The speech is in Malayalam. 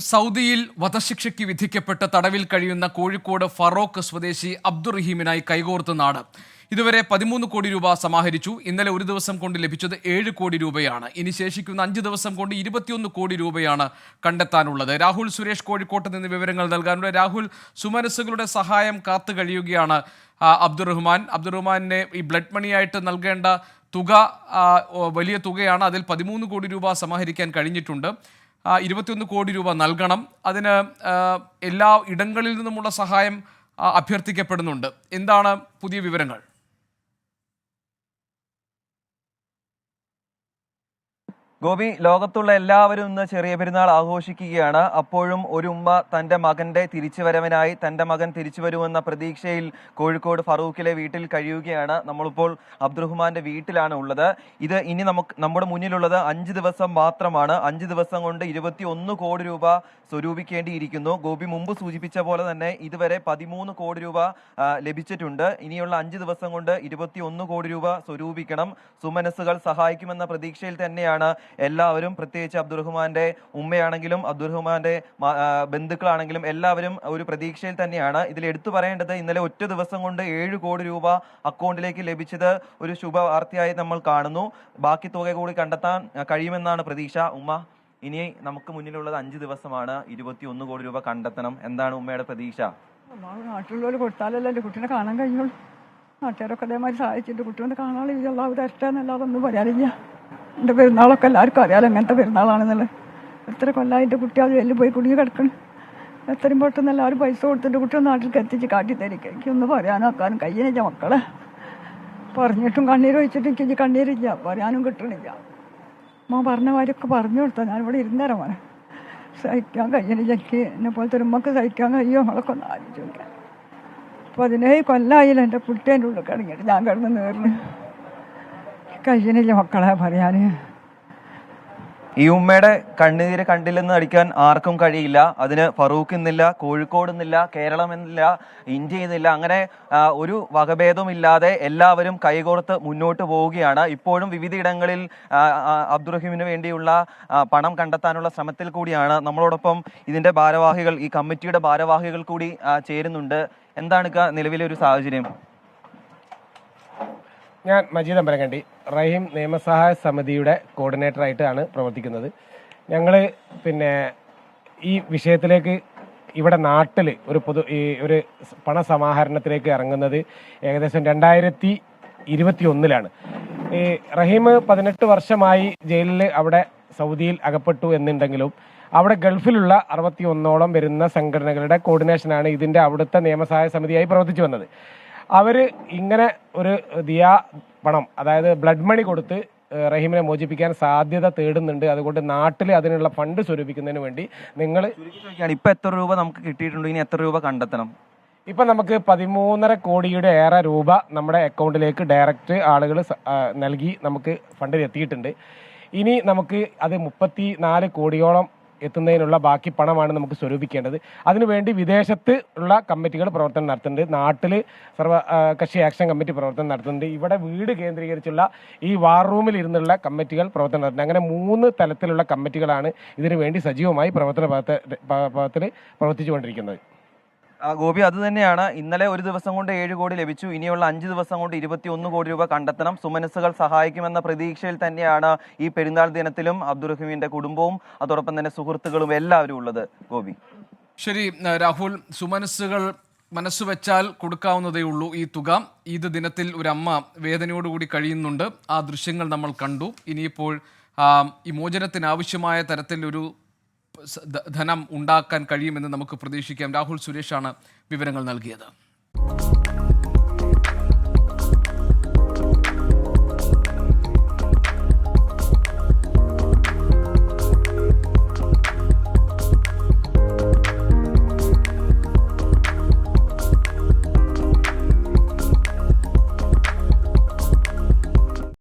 സൗദിയിൽ വധശിക്ഷയ്ക്ക് വിധിക്കപ്പെട്ട് തടവിൽ കഴിയുന്ന കോഴിക്കോട് ഫറോക്ക് സ്വദേശി അബ്ദുറഹീമിനായി കൈകോർത്ത് നാട്. ഇതുവരെ പതിമൂന്ന് കോടി രൂപ സമാഹരിച്ചു. ഇന്നലെ ഒരു ദിവസം കൊണ്ട് ലഭിച്ചത് ഏഴ് കോടി രൂപയാണ്. ഇനി ശേഷിക്കുന്ന അഞ്ച് ദിവസം കൊണ്ട് ഇരുപത്തിയൊന്ന് കോടി രൂപയാണ് കണ്ടെത്താനുള്ളത്. രാഹുൽ സുരേഷ് കോഴിക്കോട്ട് നിന്ന് വിവരങ്ങൾ നൽകാനുള്ള രാഹുൽ സുമനസ്സുകളുടെ സഹായം കാത്തു കഴിയുകയാണ് അബ്ദുറഹ്മാൻ. അബ്ദുറഹ്മാനെ ഈ ബ്ലഡ് മണിയായിട്ട് നൽകേണ്ട തുക വലിയ തുകയാണ്. അതിൽ പതിമൂന്ന് കോടി രൂപ സമാഹരിക്കാൻ കഴിഞ്ഞിട്ടുണ്ട്. ഇരുപത്തിയൊന്ന് കോടി രൂപ നൽകണം. അതിന് എല്ലാ ഇടങ്ങളിൽ നിന്നുമുള്ള സഹായം അഭ്യർത്ഥിക്കപ്പെടുന്നുണ്ട്. എന്താണ് പുതിയ വിവരങ്ങൾ? ഗോപി ലോകത്തുള്ള എല്ലാവരും ഇന്ന് ചെറിയ പെരുന്നാൾ ആഘോഷിക്കുകയാണ്. അപ്പോഴും ഒരു ഉമ്മ തന്റെ മകന്റെ തിരിച്ചുവരവനായി തന്റെ മകൻ തിരിച്ചു വരുമെന്ന പ്രതീക്ഷയിൽ കോഴിക്കോട് ഫറൂഖിലെ വീട്ടിൽ കഴിയുകയാണ്. നമ്മളിപ്പോൾ അബ്ദുറഹ്മാന്റെ വീട്ടിലാണ് ഉള്ളത്. ഇത് ഇനി നമുക്ക് നമ്മുടെ മുന്നിലുള്ളത് അഞ്ച് ദിവസം മാത്രമാണ്. അഞ്ച് ദിവസം കൊണ്ട് ഇരുപത്തി ഒന്ന് കോടി രൂപ സ്വരൂപിക്കേണ്ടിയിരിക്കുന്നു. ഗോപി മുമ്പ് സൂചിപ്പിച്ച പോലെ തന്നെ ഇതുവരെ പതിമൂന്ന് കോടി രൂപ ലഭിച്ചിട്ടുണ്ട്. ഇനിയുള്ള അഞ്ച് ദിവസം കൊണ്ട് ഇരുപത്തി ഒന്ന് കോടി രൂപ സ്വരൂപിക്കണം. സുമനസ്സുകൾ സഹായിക്കുമെന്ന പ്രതീക്ഷയിൽ തന്നെയാണ് എല്ലാവരും പ്രത്യേകിച്ച് അബ്ദുറഹ്മാന്റെ ഉമ്മയാണെങ്കിലും അബ്ദുറഹ്മാന്റെ ബന്ധുക്കളാണെങ്കിലും എല്ലാവരും ഒരു പ്രതീക്ഷയിൽ തന്നെയാണ്. ഇതിൽ എടുത്തു പറയേണ്ടത് ഇന്നലെ ഒറ്റ ദിവസം കൊണ്ട് ഏഴ് കോടി രൂപ അക്കൗണ്ടിലേക്ക് ലഭിച്ചത് ഒരു ശുഭവാർത്തയായി നമ്മൾ കാണുന്നു. ബാക്കി തുക കൂടി കണ്ടെത്താൻ കഴിയുമെന്നാണ് പ്രതീക്ഷ. ഉമ്മ ഇനി നമുക്ക് മുന്നിലുള്ളത് അഞ്ച് ദിവസമാണ്. ഇരുപത്തി ഒന്ന് കോടി രൂപ കണ്ടെത്തണം. എന്താണ് ഉമ്മയുടെ പ്രതീക്ഷ? നാട്ടിലുള്ളവർ കൊടുത്താലല്ലേ എന്റെ കുട്ടീനെ കാണാൻ കഴിയുള്ളൂ. നാട്ടുകാരൊക്കെ അതേമാതിരി സഹായിച്ചിട്ട് കുട്ടീനെ കാണാൻ ഇതെല്ലാം തരട്ടെ എന്നല്ലാതെ ഒന്നും പറയാനില്ല. എന്റെ പെരുന്നാളൊക്കെ എല്ലാവർക്കും അറിയാലോ എങ്ങനത്തെ പെരുന്നാളാണെന്നുള്ളത്. എത്ര കൊല്ലം എന്റെ കുട്ടി അത് വെല്ലിൽ പോയി കുടുങ്ങി കിടക്കണം. എത്രയും പെട്ടെന്ന് എല്ലാവരും പൈസ കൊടുത്തിട്ട് കുട്ടി നാട്ടിൽ എത്തിച്ച് കാട്ടി തരിക. എനിക്കൊന്ന് പറയാനും ആക്കാനും കയ്യനില്ല മക്കളെ. പറഞ്ഞിട്ടും കണ്ണീർ ഒഴിച്ചിട്ട് എനിക്ക് കണ്ണീരില്ല. പറയാനും കിട്ടണില്ല. മോൻ പറഞ്ഞ കാര്യമൊക്കെ പറഞ്ഞു കൊടുത്താൽ ഞാനിവിടെ ഇരുന്നേരം മോനെ. സഹിക്കാൻ കഴിയണില്ല. എനിക്ക് എന്നെ ഒരു ഉമ്മക്ക് സഹിക്കാൻ കഴിയുമോ നമ്മളൊക്കെ ഒന്ന് ആലോചിക്കാം നോക്കാം പതിനേഴ് കൊല്ലായില്ല എന്റെ കുട്ടേന്റെ ഉള്ളിൽ കിടങ്ങിയിട്ട് ഞാൻ കിടന്ന് നേറിന്. കഴിയണില്ല മക്കളെ പറയാൻ ഈ ഉമ്മയുടെ കണ്ണുനീര് കണ്ടില്ലെന്ന് അടിക്കാൻ ആർക്കും കഴിയില്ല. അതിന് ഫറൂഖ് എന്നില്ല കോഴിക്കോട് എന്നില്ല കേരളം എന്നില്ല ഇന്ത്യ എന്നില്ല അങ്ങനെ ഒരു വകഭേദവും ഇല്ലാതെ എല്ലാവരും കൈകോർത്ത് മുന്നോട്ട് പോവുകയാണ്. ഇപ്പോഴും വിവിധയിടങ്ങളിൽ അബ്ദുറഹീമിന് വേണ്ടിയുള്ള പണം കണ്ടെത്താനുള്ള ശ്രമത്തിൽ കൂടിയാണ്. നമ്മളോടൊപ്പം ഇതിന്റെ ഭാരവാഹികൾ ഈ കമ്മിറ്റിയുടെ ഭാരവാഹികൾ കൂടി ചേരുന്നുണ്ട്. എന്താണ് നിലവിലെ ഒരു സാഹചര്യം? ഞാൻ മജീദ് അമ്പലങ്കണ്ടി റഹീം നിയമസഹായ സമിതിയുടെ കോർഡിനേറ്ററായിട്ടാണ് പ്രവർത്തിക്കുന്നത്. ഞങ്ങൾ പിന്നെ ഈ വിഷയത്തിലേക്ക് ഇവിടെ നാട്ടിൽ ഒരു പൊതു ഈ ഒരു പണസമാഹരണത്തിലേക്ക് ഇറങ്ങുന്നത് ഏകദേശം രണ്ടായിരത്തി ഇരുപത്തി ഒന്നിലാണ് ഈ റഹീം പതിനെട്ട് വർഷമായി ജയിലിൽ അവിടെ സൗദിയിൽ അകപ്പെട്ടു എന്നുണ്ടെങ്കിലും അവിടെ ഗൾഫിലുള്ള അറുപത്തി ഒന്നോളം വരുന്ന സംഘടനകളുടെ കോർഡിനേഷനാണ് ഇതിന്റെ അവിടുത്തെ നിയമസഹായ സമിതിയായി പ്രവർത്തിച്ചു വന്നത്. അവർ ഇങ്ങനെ ഒരു ദിയാ പണം അതായത് ബ്ലഡ് മണി കൊടുത്ത് റഹീമിനെ മോചിപ്പിക്കാൻ സാധ്യത തേടുന്നുണ്ട്. അതുകൊണ്ട് നാട്ടിൽ അതിനുള്ള ഫണ്ട് സ്വരൂപിക്കുന്നതിന് വേണ്ടി നിങ്ങൾ ഇപ്പൊ എത്ര രൂപ നമുക്ക് കിട്ടിയിട്ടുണ്ട്? ഇനി എത്ര രൂപ കണ്ടെത്തണം? ഇപ്പം നമുക്ക് പതിമൂന്നര കോടിയുടെ ഏറെ രൂപ നമ്മുടെ അക്കൗണ്ടിലേക്ക് ഡയറക്റ്റ് ആളുകൾ നൽകി നമുക്ക് ഫണ്ടിൽ എത്തിയിട്ടുണ്ട്. ഇനി നമുക്ക് അത് മുപ്പത്തി നാല് കോടിയോളം എത്തുന്നതിനുള്ള ബാക്കി പണമാണ് നമുക്ക് സ്വരൂപിക്കേണ്ടത് അതിനുവേണ്ടി വിദേശത്ത് ഉള്ള കമ്മിറ്റികൾ പ്രവർത്തനം നടത്തുന്നുണ്ട് നാട്ടിൽ സർവ കക്ഷി ആക്ഷൻ കമ്മിറ്റി പ്രവർത്തനം നടത്തുന്നുണ്ട് ഇവിടെ വീട് കേന്ദ്രീകരിച്ചുള്ള ഈ വാർ റൂമിൽ ഇരുന്നുള്ള കമ്മിറ്റികൾ പ്രവർത്തനം നടത്തുന്നുണ്ട് അങ്ങനെ മൂന്ന് തലത്തിലുള്ള കമ്മിറ്റികളാണ് ഇതിനുവേണ്ടി സജീവമായി പ്രവർത്തന ഭാഗത്തിൽ പ്രവർത്തിച്ചുകൊണ്ടിരിക്കുന്നത് ഗോപി അത് തന്നെയാണ്. ഇന്നലെ ഒരു ദിവസം കൊണ്ട് ഏഴ് കോടി ലഭിച്ചു. ഇനിയുള്ള അഞ്ച് ദിവസം കൊണ്ട് ഇരുപത്തി ഒന്ന് കോടി രൂപ കണ്ടെത്തണം. സുമനസ്സുകൾ സഹായിക്കുമെന്ന പ്രതീക്ഷയിൽ തന്നെയാണ് ഈ പെരുന്നാൾ ദിനത്തിലും അബ്ദുറഹീമിന്റെ കുടുംബവും അതോടൊപ്പം തന്നെ സുഹൃത്തുക്കളും എല്ലാവരും ഉള്ളത്. ഗോപി. ശരി രാഹുൽ സുമനസ്സുകൾ മനസ്സ് വെച്ചാൽ കൊടുക്കാവുന്നതേ ഉള്ളൂ ഈ തുക. ഈദ് ദിനത്തിൽ ഒരു അമ്മ വേദനയോടുകൂടി കഴിയുന്നുണ്ട്. ആ ദൃശ്യങ്ങൾ നമ്മൾ കണ്ടു. ഇനിയിപ്പോൾ ഈ മോചനത്തിന് ആവശ്യമായ ധനം ഉണ്ടാക്കാൻ കഴിയുമെന്ന് നമുക്ക് പ്രതീക്ഷിക്കാം. രാഹുൽ സുരേഷാണ് വിവരങ്ങൾ നൽകിയത്.